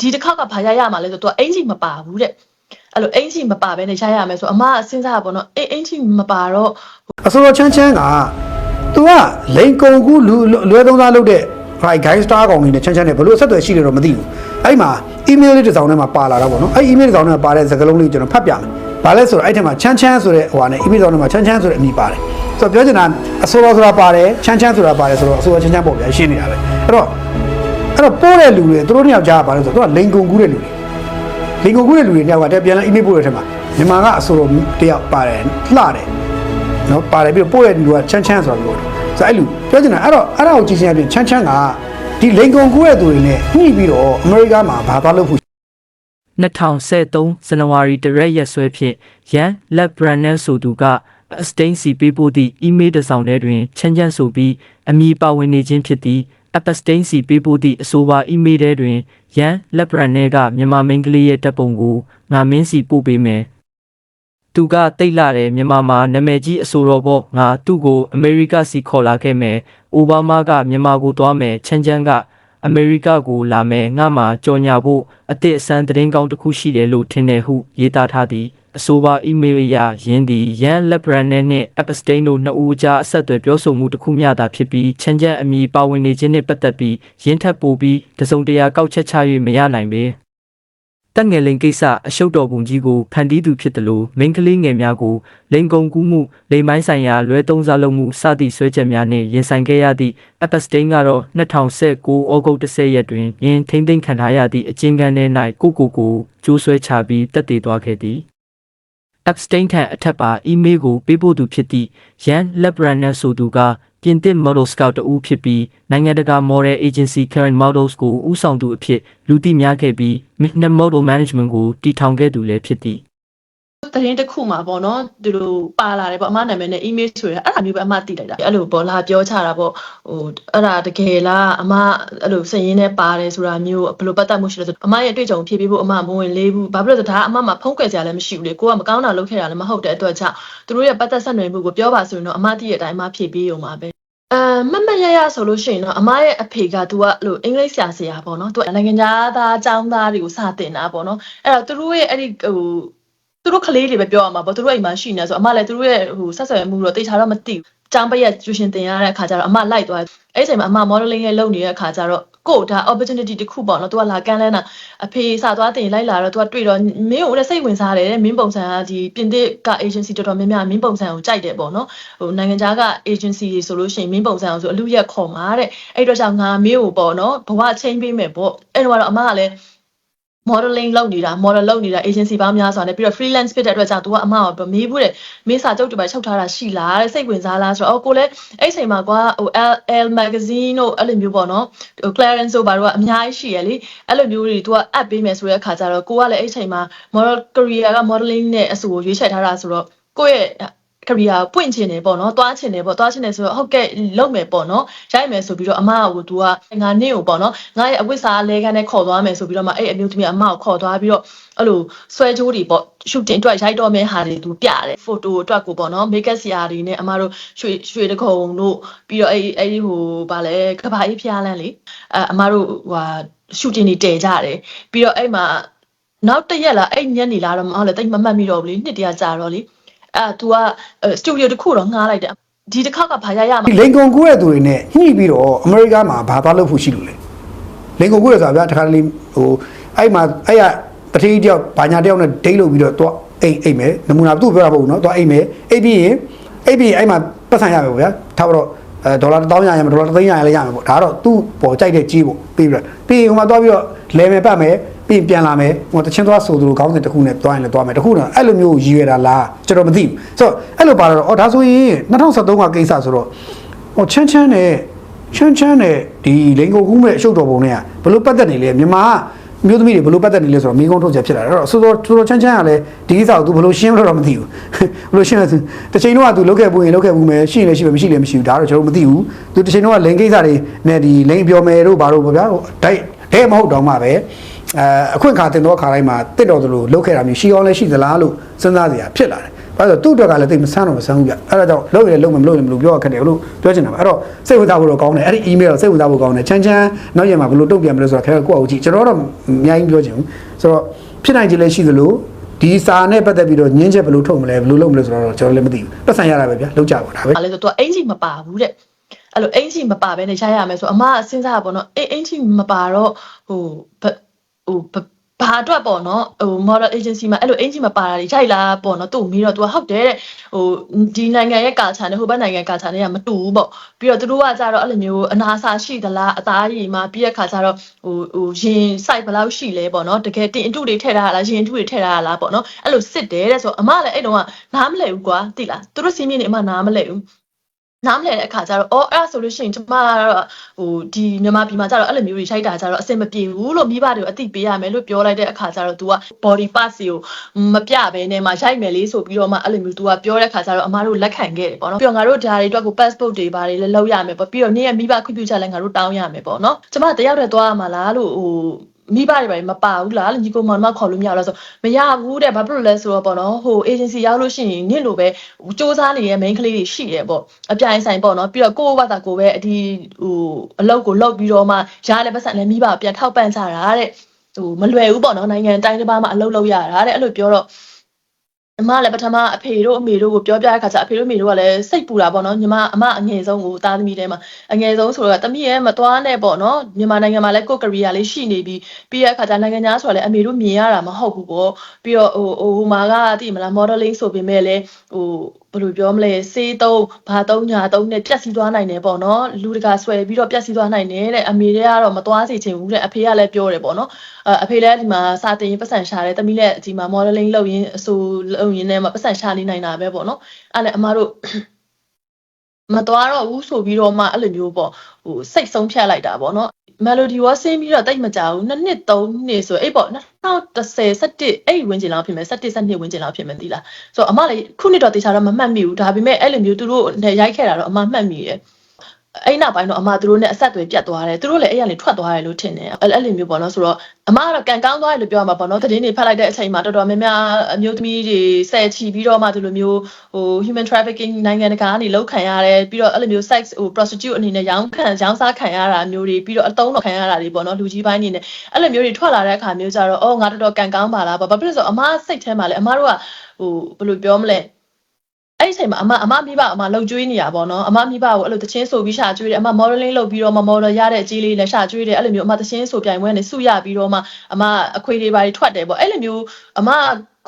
ဒီတစ်ခါကဘာရရမှာလဲဆိုတော့ तू အင်ဂျီမပါဘူးတဲ့အဲ့လိုအင်ဂျီမပါဘဲနဲ့ရရမယ်ဆိုအမကစဉ်းစားတာပေါ့နော်အေးအင်ဂျီမပါတော့အစိုးရချမ်းချမ်းက तू ကလိန်ကုံကူလူလွဲသုံးသားလုပ်တဲ့ right guy star ကောင်ကြီးနဲ့ချမ်းချမ်းနဲ့ဘလို့အဆက်အသွယ်ရှိတယ်တော့မသိဘူးအဲ့မှာ email လေးတစ်စောင်ထဲမှာပါလာတာပေါ့နော်အဲ့ email တစ်စောင်ထဲမှာပါတဲ့စကားလုံးလေးကျွန်တော်ဖတ်ပြမယ်ဘာလဲဆိုတော့အဲ့ထဲမှာချမ်းချမ်းဆိုတဲ့ဟိုဟာနဲ့ email တစ်စောင်ထဲမှာချမ်းချမ်းဆိုတဲ့အမည်ပါတယ်ဆိုတော့ပြောချင်တာအစိုးရဆိုတာပါတယ်ချမ်းချမ်းဆိုတာပါတယ်ဆိုတော့အစိုးရချမ်းချမ်းပေါ့ဗျာရှင်းနေတာပဲအဲ့တော့ အဲ့တော့ပို့တဲ့လူတွေသူတို့နှစ်ယောက်ကြားကပါလဲဆိုတော့သူကလိန်ကုံကူးတဲ့လူတွေလင်ကိုကူးတဲ့လူတွေတယောက်ကတည်းကပြန်လာ email ပို့တဲ့ထက်မှာမြန်မာကအဆိုတော်တယောက်ပါတယ်လှတယ်နော်ပါတယ်ပြီးတော့ပို့တဲ့လူကချမ်းချမ်းဆိုတာပြောတယ်ဆိုတော့အဲ့လူပြောချင်တာအဲ့တော့အဲ့ဒါကိုကြည့်ချင်းအပြင်ချမ်းချမ်းကဒီလင်ကွန်ကူးတဲ့သူတွေနဲ့ညှိပြီးတော့အမေရိကမှာဘာသွားလုပ်ဖို့2013ဇန်နဝါရီတရက်ရက်စွဲဖြင့်ရန်လက်ဘရန်နယ်ဆိုသူကအစတိန်စီပေးပို့သည့်အီးမေးလ်တစ်စောင်ထဲတွင်ချမ်းချမ်းဆိုပြီးအမည်ပါဝင်နေခြင်းဖြစ်သည် အပစတိန်စီပေးပို့သည့်အဆိုပါအီးမေးလ်ထဲတွင်ရန်လက်ဘရန်နယ်ကမြန်မာမိန်းကလေးရဲ့တပ်ပုံကိုငါမင်းစီပို့ပေးမယ်သူကတိတ်လာတယ်မြန်မာမှာနာမည်ကြီးအဆိုတော်ပေါ့ငါသူ့ကိုအမေရိကစီခေါ်လာခဲ့မယ်အိုဘားမားကမြန်မာကိုသွားမယ်ချမ်းချမ်းကအမေရိကကိုလာမယ်ငါမှကြော်ညာဖို့အစ်စ်အစမ်းသတင်းကောင်းတစ်ခုရှိတယ်လို့ထင်တယ်ဟုရေးသားထားသည် အဆိုပါအီးမေးလ်အရယင်းသည်ရန်လက်ဘရန်နယ်နှင့်အပစတိန်တို့နှစ်ဦးကြားအဆက်အသွယ်ပြောဆိုမှုတစ်ခုမျှသာဖြစ်ပြီးချမ်းချမ်းအမည်ပါဝင်နေခြင်းနှင့်ပတ်သက်ပြီးရင်းထပ်ပို့ပြီးတစုံတရာကောက်ချက်ချ၍မရနိုင်ပေတက်ငယ်လိန်ကိစ္စအရှုပ်တော်ပုံကြီးကိုဖန်တီးသူဖြစ်တယ်လို့မိန်းကလေးငယ်များကိုလိန်ကုံကူးမှုလိန်မိုင်းဆိုင်ရာလွဲသုံးစားလုပ်မှုစသည့်ဆွဲချက်များနှင့်ရင်ဆိုင်ခဲ့ရသည့်အပစတိန်ကတော့2019ဩဂုတ်10ရက်တွင်ယင်းထိမ့်သိမ်းခံထားရသည့်အကျဉ်းခန်းထဲ၌ကိုကိုကိုကျိုးဆွဲချပြီးတက်တည်သွားခဲ့သည် Epstein ထံအထက်ပါအီးမေးလ်ကိုပေးပို့သူဖြစ်သည့် Jan Lebrander ဆိုသူကပြင်သစ် model scout တဦးဖြစ်ပြီးနိုင်ငံတကာ model agency Karen Models ကိုဦးဆောင်သူအဖြစ်လူသိများခဲ့ပြီး Midnight Model Management ကိုတည်ထောင်ခဲ့သူလည်းဖြစ်သည် သတင်းတစ်ခုမှာပေါ့နော်သူတို့ပါလာတယ်ပေါ့အမနာမည်နဲ့ email ဆိုရအဲ့ဒါမျိုးပဲအမသိလိုက်တာအဲ့လိုပေါ့လာပြောချတာပေါ့ဟိုအဲ့ဒါတကယ်လားအမအဲ့လိုစည်ရင်းနဲ့ပါတယ်ဆိုတာမျိုးဘယ်လိုပတ်သက်မှုရှိလဲဆိုအမရဲ့အတွေ့အကြုံဖြည့်ပေးဖို့အမမဝင်လေးဘူးဘာဖြစ်လို့လဲဆိုတော့ဒါကအမမှာဖုံးကွယ်စရာလည်းမရှိဘူးလေကိုကမကောင်းတာလုပ်ခဲ့တာလည်းမဟုတ်တဲ့အတွက်ကြောင့်သူတို့ရဲ့ပတ်သက်ဆက်နွယ်မှုကိုပြောပါဆိုရင်တော့အမသိတဲ့အတိုင်းအမဖြည့်ပေးရုံပါပဲအဲမမရရဆိုလို့ရှိရင်တော့အမရဲ့အဖေကသူကအဲ့လိုအင်္ဂလိပ်ဆရာဆရာပေါ့နော်သူကနိုင်ငံသားအကျောင်းသားတွေကိုစာတင်တာပေါ့နော်အဲ့တော့သူတို့ရဲ့အဲ့ဒီဟို သူတို့ကလေးတွေပဲပြောရမှာပေါ့သူတို့အိမ်မှာရှိနေဆိုအမလည်းသူတို့ရဲ့ဟိုဆက်ဆံမှုတော့တေချာတော့မသိဘူးចောင်းပရက်ကျူရှင်တင်ရတဲ့အခါကျတော့အမလိုက်သွားတယ်အဲ့ဒီအချိန်မှာအမ modeling ရဲ့လုပ်နေတဲ့အခါကျတော့ကို့ဒါ opportunity တစ်ခုပေါ့နော်သူကလာကန်းလန်းတာအဖေစာသွားတင်လိုက်လာတော့သူကတွေ့တော့မင်းကိုလည်းစိတ်ဝင်စားတယ်မင်းပုံစံကဒီပြင်သစ်က agency တော်တော်များများမင်းပုံစံကိုကြိုက်တယ်ပေါ့နော်ဟိုနိုင်ငံခြားက agency တွေဆိုလို့ရှိရင်မင်းပုံစံအောင်ဆိုအလူရက်ခေါ်မှာတဲ့အဲ့တော့ကြောင့်ငါမင်းကိုပေါ့နော်ဘဝချင်းပေးမယ်ပေါ့အဲ့တော့အမကလည်း modeling လုပ်နေတာ model လုပ်နေတာ agency ပေါင်းများစွာနဲ့ပြီးတော့ freelance ဖြစ်တဲ့အတွက်ကြောင့် तू ကအမကမေးဘူးတဲ့မေးစာချုပ်တွေပဲချုပ်ထားတာရှိလားတဲ့စိတ်ဝင်စားလားဆိုတော့အော်ကိုလည်းအဲ့ချိန်မှာကွာဟို L L magazine တို့အဲ့လိုမျိုးပေါ့နော်ဟို clearance တို့ဘာတို့ကအများကြီးရှိရလေအဲ့လိုမျိုးတွေ तू ကအပ်ပေးမယ်ဆိုတဲ့အခါကျတော့ကိုကလည်းအဲ့ချိန်မှာ model career က modeling နဲ့အဆူကိုရွေးချယ်ထားတာဆိုတော့ကိုယ့်ရဲ့ career ပွင့်ချင်တယ်ပေါ့နော်သွားချင်တယ်ပေါ့သွားချင်တယ်ဆိုတော့ဟုတ်ကဲ့လုပ်မယ်ပေါ့နော်ရိုက်မယ်ဆိုပြီးတော့အမကဟို तू ကငါနေ့ကိုပေါ့နော်ငါရဲ့အဝိစာလဲခန်းနဲ့ခေါ်သွားမယ်ဆိုပြီးတော့မှအဲ့အမျိုးသမီးအမကိုခေါ်သွားပြီးတော့အဲ့လိုဆွဲကြိုးတွေပေါ့ shooting အတွက်ရိုက်တော့မယ့်ဟာတွေ तू ပြတယ် photo အတွက်ကိုပေါ့နော် make up ဆရာတွေနဲ့အမတို့ရွှေရွှေတခုံတို့ပြီးတော့အဲ့အဲ့ဒီဟိုဗာလဲကဘာကြီးဖျားလန်းလေအဲအမတို့ဟိုဟာ shooting တွေတည်ကြတယ်ပြီးတော့အဲ့မှာနောက်တစ်ရက်လားအဲ့ညနေလားတော့မဟုတ်လေတိတ်မမှတ်မိတော့ဘူးလေနှစ်တရာကြာတော့လေ အဲ့သူကစတူဒီယိုတစ်ခုတော့ငှားလိုက်တယ်ဒီတစ်ခါကဘာရရမှာဒီလိန်ကုန်ကူးတဲ့သူတွေနဲ့ညှိပြီးတော့အမေရိကမှာဘာသွားလုပ်ဖို့ရှိလို့လဲလိန်ကုန်ကူးရဆိုတာဗျာတခါတလေဟိုအဲ့မှာအဲ့ရပတိတယောက်ဘာညာတယောက်နဲ့ဒိတ်လုပ်ပြီးတော့သွားအိတ်အိတ်မယ်နမူနာသူ့ပြောတာမဟုတ်ဘူးနော်သွားအိတ်မယ်အိတ်ပြီးရင်အိတ်ပြီးအဲ့မှာပတ်ဆိုင်ရမယ်ဗျာထားတော့အဲဒေါ်လာ1000ရရမယ်ဒေါ်လာ3000ရရလည်းရမယ်ပေါ့ဒါကတော့သူ့ပေါ်ကြိုက်တဲ့ကြီးပေါ့ပြီးပြီးတော့ပြီးရင်ဟိုမှာသွားပြီးတော့လဲမယ်ပတ်မယ် ပြင်ပြန်လာမယ်ဟိုတချင်းသွားဆိုသူတို့ခေါင်းစဉ်တစ်ခုနဲ့သွားရင်လည်းသွားမယ်တခုတော့အဲ့လိုမျိုးရည်ရွယ်တာလားကျွန်တော်မသိဘူးဆိုတော့အဲ့လိုပါတော့အော်ဒါဆိုရင်2023ကကိစ္စဆိုတော့ဟိုချမ်းချမ်းနဲ့ချမ်းချမ်းနဲ့ဒီလိန်ကုန်ကူးမဲ့အရှုပ်တော်ပုံတွေကဘလို့ပတ်သက်နေလဲမြန်မာကမျိုးသမီးတွေဘလို့ပတ်သက်နေလဲဆိုတော့မိကုန်းထုတ်ချက်ဖြစ်လာတယ်အဲ့တော့ဆိုတော့ဆိုတော့ချမ်းချမ်းကလည်းဒီကိစ္စကိုသူဘလို့ရှင်းလို့တော့မသိဘူးဘလို့ရှင်းလဲတစ်ချိန်တော့ကသူလောက်ခဲ့ဘူးရင်လောက်ခဲ့ဘူးမယ်ရှိရင်လည်းရှိမယ်မရှိလည်းမရှိဘူးဒါတော့ကျွန်တော်မသိဘူးသူတစ်ချိန်တော့ကလိန်ကိစ္စတွေနဲ့ဒီလိန်ပြောမယ်တို့ဘာတို့ဗျာဟိုဒိုက် ဒဲမဟုတ်တော့မှပဲအဲအခွင့်အခါတင်တော့ခါတိုင်းမှာတစ်တော်သလိုလုတ်ခဲ့တာမျိုးရှိအောင်လည်းရှိသလားလို့စဉ်းစားစရာဖြစ်လာတယ်ဘာလို့လဲသူ့အတွက်ကလည်းတိတ်မဆန်းတော့မဆန်းဘူးဗျအဲ့ဒါကြောင့်လုံးရလုံးမမလို့မလို့ပြောရခက်တယ်လို့ပြောချင်တာပါအဲ့တော့စိတ်ဝင်စားဖို့တော့ကောင်းတယ်အဲ့ဒီ email ကိုစိတ်ဝင်စားဖို့ကောင်းတယ်ချမ်းချမ်းနောက်ရက်မှာဘယ်လိုတုံ့ပြန်မလဲဆိုတာခင်ဗျာကိုယ့်အကြည့်ကျွန်တော်တော့အများကြီးပြောချင်ဘူးဆိုတော့ဖြစ်နိုင်ခြေလည်းရှိသလိုဒီစာနဲ့ပတ်သက်ပြီးတော့ညင်းချက်ဘယ်လိုထုတ်မလဲဘယ်လိုလုပ်မလဲဆိုတော့ကျွန်တော်လည်းမသိဘူးပတ်စံရတာပဲဗျလောက်ကြပါဒါပဲ။အဲ့လေဆိုတော့အင်ကြီးမပါဘူးတဲ့။ အဲ့လိုအင်ကြီးမပါဘဲနဲ့ရရမယ်ဆိုအမကစဉ်းစားတာပေါ့နော်။အင်အင်ကြီးမပါတော့ဟိုဘဟိုဘဘာအတွက်ပေါ့နော်ဟို model agency မှာအဲ့လိုအင်ကြီးမပါတာတွေရိုက်လာပေါ့နော်သူ့ကိုမီးတော့ तू ဟုတ်တယ်တဲ့ဟိုဒီနိုင်ငံရဲ့ကာချာနဲ့ဟိုဘက်နိုင်ငံကာချာနဲ့ကမတူဘူးပေါ့ပြီးတော့သူတို့ကကြတော့အဲ့လိုမျိုးအနာစာရှိသလားအသားရည်မှာပြီးတဲ့ခါကျတော့ဟိုဟိုရင် site ဘယ်လောက်ရှိလဲပေါ့နော်တကယ်တင်အတုတွေထည့်ထားတာလားရင်အတုတွေထည့်ထားတာလားပေါ့နော်အဲ့လိုစစ်တယ်တဲ့ဆိုအမလည်းအဲ့တုန်းကနားမလဲဘူးကွာသိလားသူတို့စီးမြင့်နေအမနားမလဲဘူး နားမလဲတဲ့အခါကျတော့အော်အဲ့ဒါဆိုလို့ရှိရင်ကျမကတော့ဟိုဒီမြန်မာပြည်မှာကျတော့အဲ့လိုမျိုးတွေရိုက်တာကျတော့အဆင်မပြေဘူးလို့မိဘတွေကိုအသိပေးရမယ်လို့ပြောလိုက်တဲ့အခါကျတော့ तू က body parts ကိုမပြဘဲနဲ့မှရိုက်မယ်လေးဆိုပြီးတော့မှအဲ့လိုမျိုး तू ကပြောတဲ့အခါကျတော့အမတို့လက်ခံခဲ့တယ်ပေါ့နော်ပြီးတော့ငါတို့ဒါတွေအတွက်ကို passport တွေဘာတွေလည်းလုပ်ရမယ်ပေါ့ပြီးတော့နေ့ရက်မိဘခွင့်ပြုချက်လည်းငါတို့တောင်းရမယ်ပေါ့နော်ကျမတယောက်တည်းသွားရမှာလားလို့ဟို မိဘတွေဘာမပါဘူးလားညီကိုမောင်မခေါ်လို့မရဘူးလားဆိုမရဘူးတဲ့ဘာဖြစ်လို့လဲဆိုတော့ပေါ့နော်ဟို agency ရောက်လို့ရှိရင်နင့်လိုပဲစူးစမ်းနေတဲ့ main ကလေးတွေရှိတယ်ပေါ့အပြိုင်ဆိုင်ပေါ့နော်ပြီးတော့ကိုယ့်ဘာသာကိုယ်ပဲအဒီဟိုအလုပ်ကိုလုပ်ပြီးတော့မှရတဲ့ပတ်စံလည်းမိဘပြန်ထောက်ပံ့ကြတာတဲ့ဟိုမလွယ်ဘူးပေါ့နော်နိုင်ငံတိုင်းတစ်ပါးမှာအလုပ်လုပ်ရတာတဲ့အဲ့လိုပြောတော့ အမလည်းပထမအဖေတို့အမေတို့ကိုပြောပြတဲ့ခါကျအဖေတို့အမေတို့ကလည်းစိတ်ပူတာပေါ့နော်ညီမအမအငယ်ဆုံးကိုသားသမီးထဲမှာအငယ်ဆုံးဆိုတော့တမီးရဲ့မသွားနဲ့ပေါ့နော်မြန်မာနိုင်ငံမှာလည်းကိုယ်ကရီယာလေးရှိနေပြီးပြီးတဲ့အခါကျနိုင်ငံသားဆိုတော့လည်းအမေတို့မြင်ရတာမဟုတ်ဘူးပေါ့ပြီးတော့ဟိုဟိုဟိုမှာကသိမလား modeling ဆိုပေမဲ့လည်းဟို ဘယ်လိုပြောမလဲစေးသုံးဘာသုံးညာသုံးနဲ့ပြက်စီးသွားနိုင်တယ်ပေါ့နော်လူတကာဆွဲပြီးတော့ပြက်စီးသွားနိုင်တယ်တဲ့အမေတွေကတော့မသွားစေချင်ဘူးတဲ့အဖေကလည်းပြောတယ်ပေါ့နော်အအဖေလည်းဒီမှာစာတင်ရင်ပတ်စံရှာတယ်တမီးလည်းဒီမှာ modeling လုပ်ရင်းအဆိုလုပ်ရင်းနဲ့မှပတ်စံရှာနေနိုင်တာပဲပေါ့နော်အဲ့လည်းအမတို့မသွားတော့ဘူးဆိုပြီးတော့မှအဲ့လိုမျိုးပေါ့ဟိုစိတ်ဆုံးဖြတ်လိုက်တာပေါ့နော် melody ဝါဆင်းပြီးတော့တိတ်မကြဘူးနှစ်နှစ်သုံးနှစ်ဆိုအဲ့ပေါ့2010 17အဲ့ဝန်းကျင်လောက်ဖြစ်မယ်17 17ဝန်းကျင်လောက်ဖြစ်မယ်သီလားဆိုတော့အမလည်းခုနှစ်တော့တေချာတော့မမှတ်မိဘူးဒါပေမဲ့အဲ့လိုမျိုးသူတို့နဲ့ရိုက်ခဲ့တာတော့အမမှတ်မိတယ် အဲ့နောက်ပိုင်းတော့အမသူတို့နဲ့အဆက်အသွယ်ပြတ်သွားတယ်သူတို့လည်းအဲ့ရနေထွက်သွားတယ်လို့ထင်တယ်အဲ့အဲ့လိုမျိုးပေါ့နော်ဆိုတော့အမကတော့ကန်ကောင်းသွားတယ်လို့ပြောရမှာပေါ့နော်သတင်းတွေဖတ်လိုက်တဲ့အချိန်မှာတော်တော်များများအမျိုးသမီးတွေဆယ်ချီပြီးတော့မှဒီလိုမျိုးဟို human trafficking နိုင်ငံတကာကနေလောက်ခံရတယ်ပြီးတော့အဲ့လိုမျိုး sex ဟို prostitute အနေနဲ့ရောင်းခံရောင်းစားခံရတာမျိုးတွေပြီးတော့အတုံးတော်ခံရတာတွေပေါ့နော်လူကြီးပိုင်းအနေနဲ့အဲ့လိုမျိုးတွေထွက်လာတဲ့အခါမျိုးကြတော့အော်ငါတော်တော်ကန်ကောင်းပါလားဘာဖြစ်လို့လဲဆိုတော့အမစိတ်ထဲမှာလေအမတို့ကဟိုဘယ်လိုပြောမလဲ အဲ့ဒီအချိန်မှာအမအမမိဘအမလှုပ်ကြွေးနေရပါတော့အမမိဘကိုအဲ့လိုတချင်းဆိုပြီးရှာကြွေးတယ်အမ modeling လုပ်ပြီးတော့မှ model ရတဲ့အကြီးလေးနဲ့ရှာကြွေးတယ်အဲ့လိုမျိုးအမတချင်းဆိုပြိုင်ပွဲနဲ့စုရပြီးတော့မှအမအခွေတွေပါတွေထွက်တယ်ပေါ့အဲ့လိုမျိုးအမ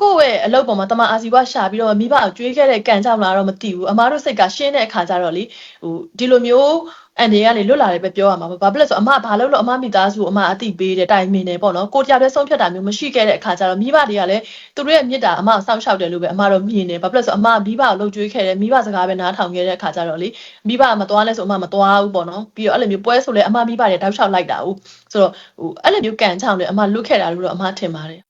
ကိုယ့်ရဲ့အလုပ်ပေါ်မှာတမအာစီဘရှာပြီးတော့မိဘကိုကြွေးခဲ့တဲ့ကံကြောင့်လားတော့မသိဘူးအမတို့စိတ်ကရှင်းတဲ့အခါကျတော့လေဟိုဒီလိုမျိုးအန်ဒီကနေလွတ်လာတယ်ပဲပြောရမှာပါဘာဖြစ်လဲဆိုအမဘာလို့လို့အမမိသားစုအမအတိပေးတယ်တိုင်မင်းတယ်ပေါ့နော်ကိုတရားပဲဆုံးဖြတ်တာမျိုးမရှိခဲ့တဲ့အခါကျတော့မိဘတွေကလည်းသူတို့ရဲ့မြစ်တာအမစောင့်ရှောက်တယ်လို့ပဲအမတော့မြင်တယ်ဘာဖြစ်လဲဆိုအမမိဘကိုလှုပ်ကြွေးခဲ့တယ်မိဘစကားပဲနားထောင်ခဲ့တဲ့အခါကျတော့လေမိဘမသွားလဲဆိုအမမသွားဘူးပေါ့နော်ပြီးတော့အဲ့လိုမျိုးပွဲဆိုလဲအမမိဘတွေတောက်လျှောက်လိုက်တာဟုတ်ဆိုတော့ဟိုအဲ့လိုမျိုးကန်ချောင်းတယ်အမလွတ်ခဲ့တာလို့တော့အမထင်ပါတယ်